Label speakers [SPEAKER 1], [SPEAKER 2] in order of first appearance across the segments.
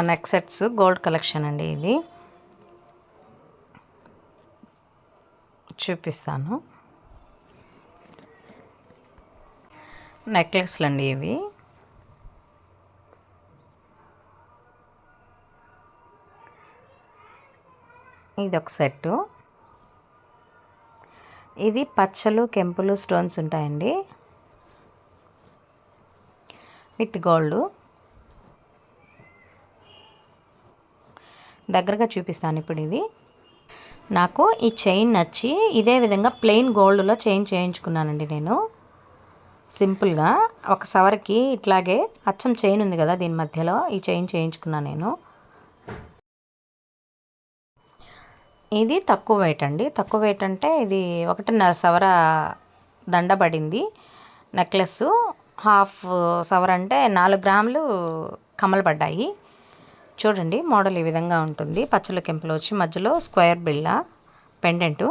[SPEAKER 1] నా neck sets gold collection అండి ఇది. చూపిస్తాను. నెక్లెస్లు అండి ఇవి. ఇది ఒక సెట్టు ఇది పచ్చలు కెంపులు స్టోన్స్ ఉంటాయండి. విత్ గోల్డ్ దగ్గరగా చూపిస్తాను ఇప్పుడు ఇది. నాకు ఈ చైన్ నచ్చి ఇదే విధంగా ప్లెయిన్ గోల్డ్లో చైన్ చేయించుకున్నానండి నేను. సింపుల్గా ఒక సవర్కి ఇట్లాగే అచ్చం చైన్ ఉంది కదా దీని మధ్యలో ఈ చైన్ చేయించుకున్నాను నేను. ఇది తక్కువ వెయిట్ అండి. తక్కువ వెయిట్ అంటే ఇది ఒకటిన్నర సవర దండ పడింది. నెక్లెస్ హాఫ్ సవర్ అంటే నాలుగు గ్రాములు కమ్మలు పడ్డాయి. చూడండి మోడల్ ఈ విధంగా ఉంటుంది. పచ్చల కెంపులు వచ్చి మధ్యలో స్క్వేర్ బిళ్ళ పెండెంటు.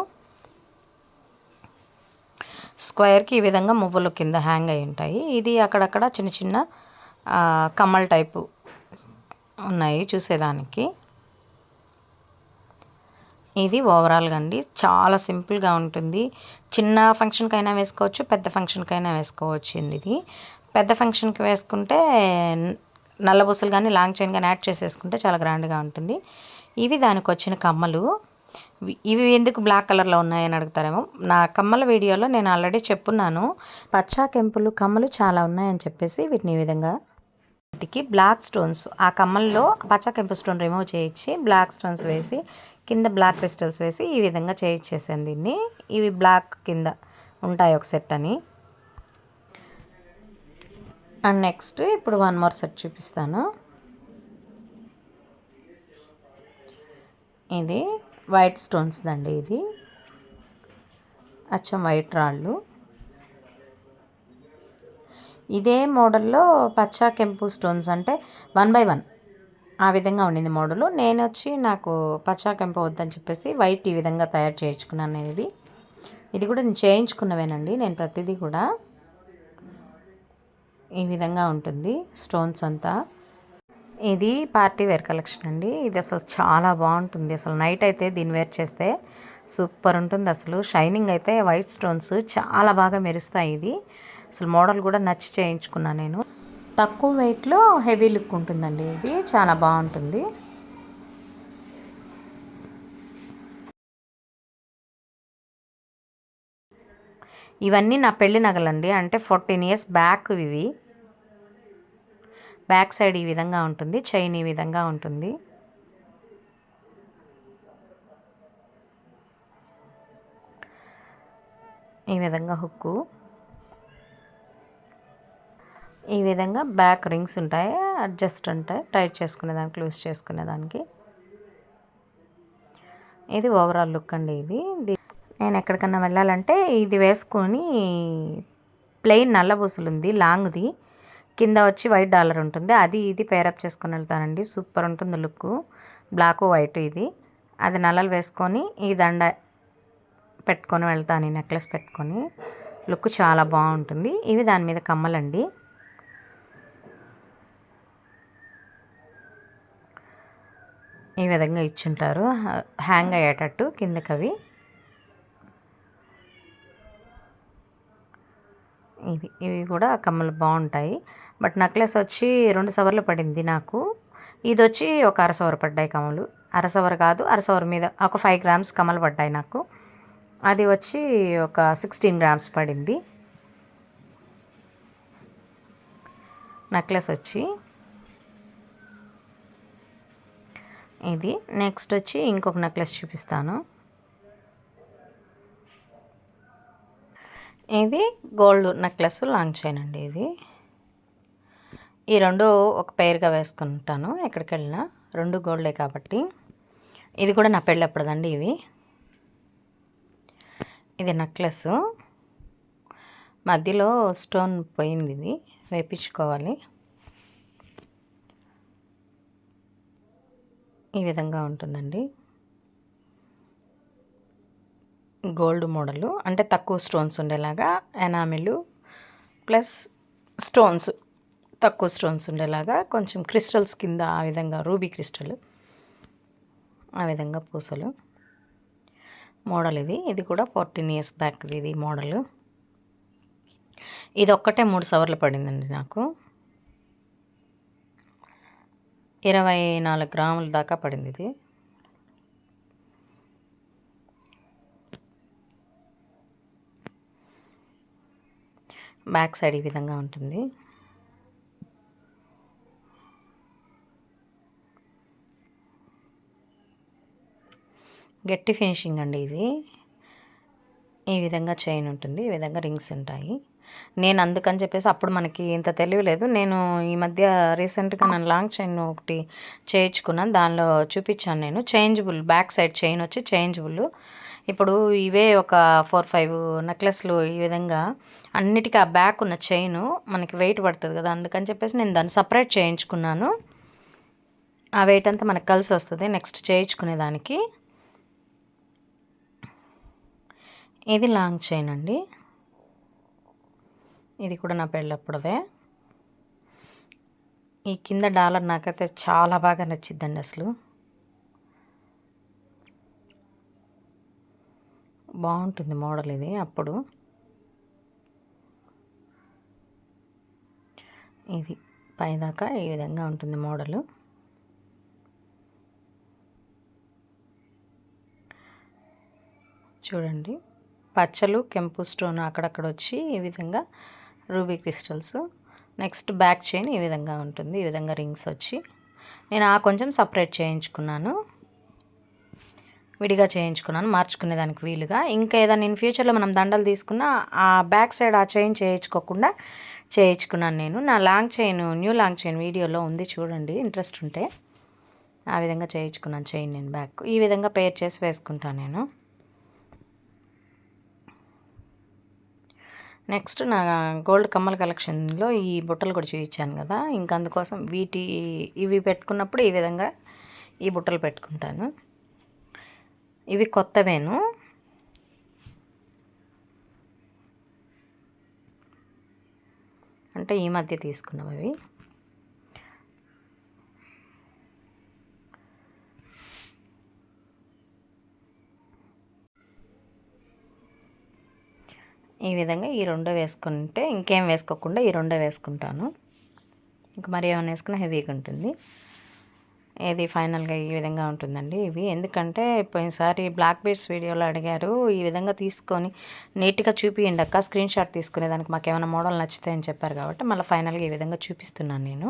[SPEAKER 1] స్క్వేర్కి ఈ విధంగా మువ్వలు కింద హ్యాంగ్ అయి ఉంటాయి. ఇది అక్కడక్కడ చిన్న చిన్న కమ్మల్ టైపు ఉన్నాయి చూసేదానికి. ఇది ఓవరాల్గా అండి చాలా సింపుల్గా ఉంటుంది. చిన్న ఫంక్షన్కైనా వేసుకోవచ్చు పెద్ద ఫంక్షన్కైనా వేసుకోవచ్చు ఇది. పెద్ద ఫంక్షన్కి వేసుకుంటే నల్ల బుసలు కానీ లాంగ్ చైన్ కానీ యాడ్ చేసేసుకుంటే చాలా గ్రాండ్గా ఉంటుంది. ఇవి దానికి వచ్చిన కమ్మలు ఇవి ఎందుకు బ్లాక్ కలర్లో ఉన్నాయని అడుగుతారేమో. నా కమ్మల వీడియోలో నేను ఆల్రెడీ చెప్పున్నాను. పచ్చా కెంపులు కమ్మలు చాలా ఉన్నాయని చెప్పేసి వీటిని ఈ విధంగా వీటికి బ్లాక్ స్టోన్స్ ఆ కమ్మల్లో పచ్చా కెంపు స్టోన్ రిమూవ్ చేయించి బ్లాక్ స్టోన్స్ వేసి కింద బ్లాక్ క్రిస్టల్స్ వేసి ఈ విధంగా చేయించేసాను దీన్ని. ఇవి బ్లాక్ కింద ఉంటాయి ఒక సెట్ అని. అండ్ నెక్స్ట్ ఇప్పుడు వన్ మోర్ సెట్ చూపిస్తాను. ఇది వైట్ స్టోన్స్ దండి ఇది. అచ్చం వైట్ రాళ్ళు. ఇదే మోడల్లో పచ్చా కెంపు స్టోన్స్ అంటే వన్ బై వన్ ఆ విధంగా ఉండింది మోడలు. నేను వచ్చి నాకు పచ్చా కెంపు వద్దని చెప్పేసి వైట్ ఈ విధంగా తయారు చేయించుకున్నాను నేను ఇది. ఇది కూడా నేను చేయించుకున్నవేనండి నేను ప్రతిదీ కూడా. ఈ విధంగా ఉంటుంది. స్టోన్స్ అంతా. ఇది పార్టీ వేర్ కలెక్షన్ అండి. ఇది అసలు చాలా బాగుంటుంది. అసలు నైట్ అయితే దీన్ని వేర్ చేస్తే సూపర్ ఉంటుంది అసలు. షైనింగ్ అయితే వైట్ స్టోన్స్ చాలా బాగా మెరుస్తాయి ఇది. అసలు మోడల్ కూడా నచ్చి చేయించుకున్నాను నేను. తక్కువ వెయిట్లో హెవీ లుక్ ఉంటుందండి ఇది. చాలా బాగుంటుంది. ఇవన్నీ నా పెళ్ళి నగలండి. అంటే ఫోర్టీన్ ఇయర్స్ బ్యాక్ ఇవి. బ్యాక్ సైడ్ ఈ విధంగా ఉంటుంది. చైన్ ఈ విధంగా ఉంటుంది. ఈ విధంగా హుక్కు. ఈ విధంగా బ్యాక్ రింగ్స్ ఉంటాయి. అడ్జస్ట్ ఉంటాయి టైట్ చేసుకునేదానికి లూజ్ చేసుకునేదానికి ఇది ఓవరాల్ లుక్ అండి ఇది. నేను ఎక్కడికన్నా వెళ్ళాలంటే ఇది వేసుకొని ప్లెయిన్ నల్ల బుసులు ఉంది లాంగ్ది. కింద వచ్చి వైట్ డాలర్ ఉంటుంది. అది ఇది పేరప్ చేసుకొని వెళ్తానండి. సూపర్ ఉంటుంది లుక్. బ్లాక్ వైట్ ఇది. అది నల్లలు వేసుకొని ఈ దండ పెట్టుకొని వెళ్తాను ఈ నెక్లెస్ పెట్టుకొని. లుక్ చాలా బాగుంటుంది. ఇవి దాని మీద కమ్మలండి. ఈ విధంగా ఇచ్చుంటారు. హ్యాంగ్ అయ్యేటట్టు కిందకి అవి ఇవి కూడా కమ్మలు బాగుంటాయి. బట్ నెక్లెస్ వచ్చి రెండు సవర్లు పడింది నాకు. ఇది వచ్చి ఒక అరసవర్ పడ్డాయి కమ్మలు. అరసవర్ కాదు అరసవర్ మీద ఒక ఫైవ్ గ్రామ్స్ కమ్మలు పడ్డాయి నాకు. అది వచ్చి ఒక సిక్స్టీన్ గ్రామ్స్ పడింది. నెక్లెస్ వచ్చి ఇది. నెక్స్ట్ వచ్చి ఇంకొక నెక్లెస్ చూపిస్తాను. ఇది గోల్డ్ నెక్లెస్ లాంగ్ చైన్ అండి ఇది. ఈ రెండు ఒక పేరుగా వేసుకుంటాను. ఎక్కడికి వెళ్ళినా రెండు గోల్డే కాబట్టి. ఇది కూడా నా పెళ్ళప్పుడుదండి ఇవి. ఇది నెక్లెస్. మధ్యలో స్టోన్ పోయింది ఇది. వేపించుకోవాలి. ఈ విధంగా ఉంటుందండి. గోల్డ్ మోడలు అంటే తక్కువ స్టోన్స్ ఉండేలాగా ఎనామిలు ప్లస్ స్టోన్స్ తక్కువ స్టోన్స్ ఉండేలాగా కొంచెం క్రిస్టల్స్ కింద ఆ విధంగా రూబీ క్రిస్టల్ ఆ విధంగా పూసలు. మోడల్ ఇది. ఇది కూడా ఫోర్టీన్ ఇయర్స్ బ్యాక్ ఇది మోడల్. ఇది ఒక్కటే మూడు సవర్లు పడిందండి నాకు. ఇరవై నాలుగు గ్రాముల దాకా పడింది ఇది. బ్యాక్ సైడ్ ఈ విధంగా ఉంటుంది. గట్టి ఫినిషింగ్ అండి ఇది. ఈ విధంగా చైన్ ఉంటుంది ఈ విధంగా రింగ్స్ ఉంటాయి. నేను అందుకని చెప్పేసి అప్పుడు మనకి ఇంత తెలియలేదు నేను ఈ మధ్య రీసెంట్గా నేను లాంగ్ చైన్ ఒకటి చేయించుకున్నాను. దానిలో చూపించాను నేను. చేంజబుల్ బ్యాక్ సైడ్ చైన్ వచ్చి చేంజబుల్. ఇప్పుడు ఇవే ఒక ఫోర్ ఫైవ్ నెక్లెస్లు ఈ విధంగా అన్నిటికీ ఆ బ్యాక్ ఉన్న చైన్ మనకి వెయిట్ పడుతుంది కదా. అందుకని చెప్పేసి నేను దాన్ని సపరేట్ చేయించుకున్నాను. ఆ వెయిట్ అంతా మనకు కలిసి వస్తుంది. నెక్స్ట్ చేయించుకునేదానికి ఇది లాంగ్ చైన్ అండి. ఇది కూడా నా పెళ్ళప్పుడుదే. ఈ కింద డాలర్ నాకైతే చాలా బాగా నచ్చిద్దండి అసలు. బాగుంటుంది మోడల్ ఇది అప్పుడు. ఇది పైదాకా ఈ విధంగా ఉంటుంది మోడలు. చూడండి. పచ్చలు కెంపు స్టోన్ అక్కడక్కడ వచ్చి ఈ విధంగా ruby crystals. Next back chain ఈ విధంగా ఉంటుంది ఈ విధంగా రింగ్స్ వచ్చి. నేను ఆ కొంచెం సపరేట్ చేయించుకున్నాను. విడిగా చేయించుకున్నాను మార్చుకునేదానికి వీలుగా. ఇంకా ఏదైనా ఇన్ ఫ్యూచర్లో మనం దండలు తీసుకున్నా ఆ బ్యాక్ సైడ్ ఆ చైన్ చేయించుకోకుండా చేయించుకున్నాను నేను. నా long chain new long chain వీడియోలో ఉంది చూడండి ఇంట్రెస్ట్ ఉంటే. ఆ విధంగా చేయించుకున్నాను చైన్ నేను బ్యాక్ ఈ విధంగా పేర్ చేసి వేసుకుంటాను నేను. నెక్స్ట్ నా గోల్డ్ కమ్మల కలెక్షన్లో ఈ బుట్టలు కూడా చూపించాను కదా. ఇంకా అందుకోసం వీటి ఇవి పెట్టుకున్నప్పుడు ఈ విధంగా ఈ బుట్టలు పెట్టుకుంటాను. ఇవి కొత్తవేను. అంటే ఈ మధ్య తీసుకున్నాం అవి. ఈ విధంగా ఈ రెండో వేసుకుంటే ఇంకేం వేసుకోకుండా ఈ రెండో వేసుకుంటాను. ఇంకా మరి ఏమైనా వేసుకున్నా హెవీగా ఉంటుంది. ఇది ఫైనల్గా ఈ విధంగా ఉంటుందండి ఇవి. ఎందుకంటే పోయినసారి బ్లాక్ బీడ్స్ వీడియోలో అడిగారు ఈ విధంగా తీసుకొని నీట్గా చూపియండి అక్క స్క్రీన్ షాట్ తీసుకునేదానికి మాకు ఏమైనా మోడల్ నచ్చుతాయని చెప్పారు కాబట్టి మళ్ళీ ఫైనల్గా ఈ విధంగా చూపిస్తున్నాను నేను.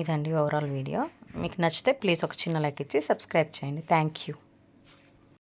[SPEAKER 1] ఇదండి ఓవరాల్ వీడియో. మీకు నచ్చితే ప్లీజ్ ఒక చిన్న లైక్ ఇచ్చి సబ్స్క్రైబ్ చేయండి. Thank you.